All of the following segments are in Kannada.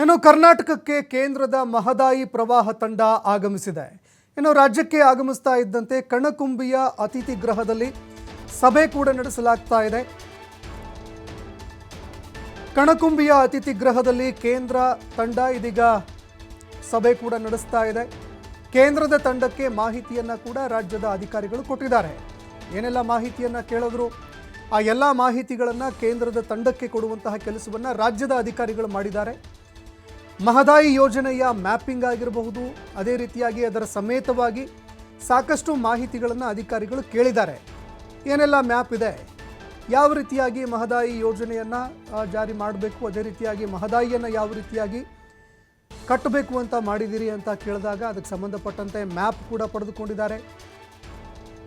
ಇನ್ನು ಕರ್ನಾಟಕಕ್ಕೆ ಕೇಂದ್ರದ ಮಹದಾಯಿ ಪ್ರವಾಹ ತಂಡ ಆಗಮಿಸಿದೆ. ಇನ್ನು ರಾಜ್ಯಕ್ಕೆ ಆಗಮಿಸ್ತಾ ಇದ್ದಂತೆ ಕಣಕುಂಬಿಯ ಅತಿಥಿ ಗೃಹದಲ್ಲಿ ಸಭೆ ಕೂಡ ನಡೆಸಲಾಗ್ತಾ ಇದೆ. ಕಣಕುಂಬಿಯ ಅತಿಥಿ ಗೃಹದಲ್ಲಿ ಕೇಂದ್ರ ತಂಡ ಇದೀಗ ಸಭೆ ಕೂಡ ನಡೆಸ್ತಾ ಇದೆ. ಕೇಂದ್ರದ ತಂಡಕ್ಕೆ ಮಾಹಿತಿಯನ್ನ ಕೂಡ ರಾಜ್ಯದ ಅಧಿಕಾರಿಗಳು ಕೊಟ್ಟಿದ್ದಾರೆ. ಏನೆಲ್ಲ ಮಾಹಿತಿಯನ್ನ ಕೇಳಿದ್ರು? ಆ ಎಲ್ಲ ಮಾಹಿತಿಗಳನ್ನು ಕೇಂದ್ರದ ತಂಡಕ್ಕೆ ಕೊಡುವಂತಹ ಕೆಲಸವನ್ನ ರಾಜ್ಯದ ಅಧಿಕಾರಿಗಳು ಮಾಡಿದ್ದಾರೆ. ಮಹದಾಯಿ ಯೋಜನೆಯ ಮ್ಯಾಪಿಂಗ್ ಆಗಿರಬಹುದು. ಅದೇ ರೀತಿಯಾಗಿ ಅದರ ಸಮೇತವಾಗಿ ಸಾಕಷ್ಟು ಮಾಹಿತಿಗಳನ್ನು ಅಧಿಕಾರಿಗಳು ಕೇಳಿದ್ದಾರೆ. ಏನೆಲ್ಲ ಮ್ಯಾಪ್ ಇದೆ? ಯಾವ ರೀತಿಯಾಗಿ ಮಹದಾಯಿ ಯೋಜನೆಯನ್ನು ಜಾರಿ ಮಾಡಬೇಕು? ಅದೇ ರೀತಿಯಾಗಿ ಮಹದಾಯಿಯನ್ನು ಯಾವ ರೀತಿಯಾಗಿ ಕಟ್ಟಬೇಕು ಅಂತ ಮಾಡಿದ್ದೀರಿ ಅಂತ ಕೇಳಿದಾಗ ಅದಕ್ಕೆ ಸಂಬಂಧಪಟ್ಟಂತೆ ಮ್ಯಾಪ್ ಕೂಡ ಪಡೆದುಕೊಂಡಿದ್ದಾರೆ.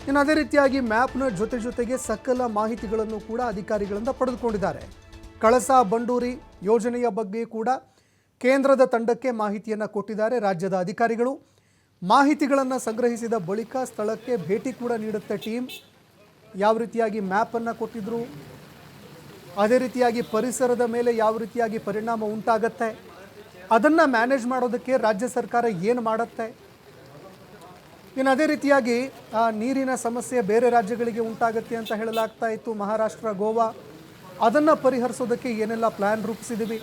ಇನ್ನು ಅದೇ ರೀತಿಯಾಗಿ ಮ್ಯಾಪ್ನ ಜೊತೆ ಜೊತೆಗೆ ಸಕಲ ಮಾಹಿತಿಗಳನ್ನು ಕೂಡ ಅಧಿಕಾರಿಗಳಿಂದ ಪಡೆದುಕೊಂಡಿದ್ದಾರೆ. ಕಳಸಾ ಬಂಡೂರಿ ಯೋಜನೆಯ ಬಗ್ಗೆ ಕೂಡ ಕೇಂದ್ರದ ತಂಡಕ್ಕೆ ಮಾಹಿತಿಯನ್ನು ಕೊಟ್ಟಿದ್ದಾರೆ ರಾಜ್ಯದ ಅಧಿಕಾರಿಗಳು. ಮಾಹಿತಿಗಳನ್ನು ಸಂಗ್ರಹಿಸಿದ ಬಳಿಕ ಸ್ಥಳಕ್ಕೆ ಭೇಟಿ ಕೂಡ ನೀಡುತ್ತೆ ಟೀಮ್. ಯಾವ ರೀತಿಯಾಗಿ ಮ್ಯಾಪನ್ನು ಕೊಟ್ಟಿದ್ರು? ಅದೇ ರೀತಿಯಾಗಿ ಪರಿಸರದ ಮೇಲೆ ಯಾವ ರೀತಿಯಾಗಿ ಪರಿಣಾಮ ಉಂಟಾಗತ್ತೆ? ಅದನ್ನು ಮ್ಯಾನೇಜ್ ಮಾಡೋದಕ್ಕೆ ರಾಜ್ಯ ಸರ್ಕಾರ ಏನು ಮಾಡುತ್ತೆ? ಇನ್ನು ಅದೇ ರೀತಿಯಾಗಿ ನೀರಿನ ಸಮಸ್ಯೆ ಬೇರೆ ರಾಜ್ಯಗಳಿಗೆ ಉಂಟಾಗುತ್ತೆ ಅಂತ ಹೇಳಲಾಗ್ತಾ ಇತ್ತು ಮಹಾರಾಷ್ಟ್ರ, ಗೋವಾ. ಅದನ್ನು ಪರಿಹರಿಸೋದಕ್ಕೆ ಏನೆಲ್ಲ ಪ್ಲ್ಯಾನ್ ರೂಪಿಸಿದ್ದೀವಿ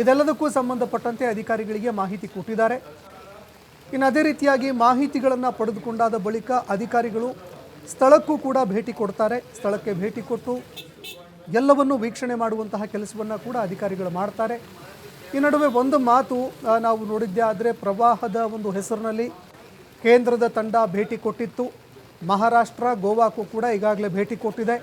ಇದೆಲ್ಲದಕ್ಕೂ ಸಂಬಂಧಪಟ್ಟಂತೆ ಅಧಿಕಾರಿಗಳಿಗೆ ಮಾಹಿತಿ ಕೊಟ್ಟಿದ್ದಾರೆ. ಇನ್ನು ಅದೇ ರೀತಿಯಾಗಿ ಮಾಹಿತಿಗಳನ್ನು ಪಡೆದುಕೊಂಡಾದ ಬಳಿಕ ಅಧಿಕಾರಿಗಳು ಸ್ಥಳಕ್ಕೂ ಕೂಡ ಭೇಟಿ ಕೊಡ್ತಾರೆ. ಸ್ಥಳಕ್ಕೆ ಭೇಟಿ ಕೊಟ್ಟು ಎಲ್ಲವನ್ನು ವೀಕ್ಷಣೆ ಮಾಡುವಂತಹ ಕೆಲಸವನ್ನು ಕೂಡ ಅಧಿಕಾರಿಗಳು ಮಾಡ್ತಾರೆ. ಈ ನಡುವೆ ಒಂದು ಮಾತು ನಾವು ನೋಡಿದ್ದೆ ಆದರೆ ಪ್ರವಾಹದ ಒಂದು ಹೆಸರಿನಲ್ಲಿ ಕೇಂದ್ರದ ತಂಡ ಭೇಟಿ ಕೊಟ್ಟಿತ್ತು. ಮಹಾರಾಷ್ಟ್ರ, ಗೋವಾಕ್ಕೂ ಕೂಡ ಈಗಾಗಲೇ ಭೇಟಿ ಕೊಟ್ಟಿದೆ.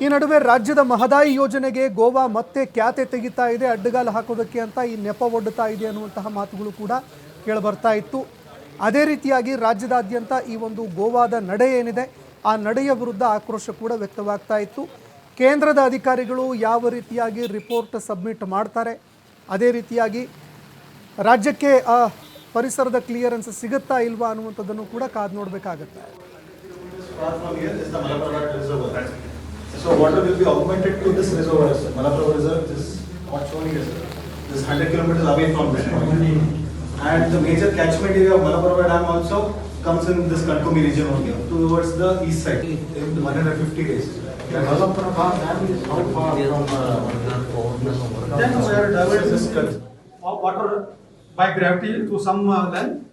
ಈ ನಡುವೆ ರಾಜ್ಯದ ಮಹದಾಯಿ ಯೋಜನೆಗೆ ಗೋವಾ ಮತ್ತೆ ಖ್ಯಾತೆ ತೆಗಿತಾ ಇದೆ, ಅಡ್ಡಗಾಲು ಹಾಕೋದಕ್ಕೆ ಅಂತ ಈ ನೆಪ ಒಡ್ಡುತ್ತಾ ಇದೆ ಅನ್ನುವಂತಹ ಮಾತುಗಳು ಕೂಡ ಕೇಳಬರ್ತಾ ಇತ್ತು. ಅದೇ ರೀತಿಯಾಗಿ ರಾಜ್ಯದಾದ್ಯಂತ ಈ ಒಂದು ಗೋವಾದ ನಡೆ ಏನಿದೆ, ಆ ನಡೆಯ ವಿರುದ್ಧ ಆಕ್ರೋಶ ಕೂಡ ವ್ಯಕ್ತವಾಗ್ತಾ ಇತ್ತು. ಕೇಂದ್ರದ ಅಧಿಕಾರಿಗಳು ಯಾವ ರೀತಿಯಾಗಿ ರಿಪೋರ್ಟ್ ಸಬ್ಮಿಟ್ ಮಾಡ್ತಾರೆ, ಅದೇ ರೀತಿಯಾಗಿ ರಾಜ್ಯಕ್ಕೆ, ಆ, ಪರಿಸರದ ಕ್ಲಿಯರೆನ್ಸ್ ಸಿಗುತ್ತಾ ಇಲ್ವಾ ಅನ್ನುವಂಥದ್ದನ್ನು ಕೂಡ ಕಾದು ನೋಡಬೇಕಾಗತ್ತೆ. So water will be augmented to this reservoir, sir. Malabar Reserve is not shown here, sir. This hundred kilometers away from this point. And the major catchment area of Malabar Dam also comes in this Kankumi region only, towards the east side, in one hundred fifty days. Malaprabha Dam is how far from uh, Then we are diverting this water by gravity to some uh, length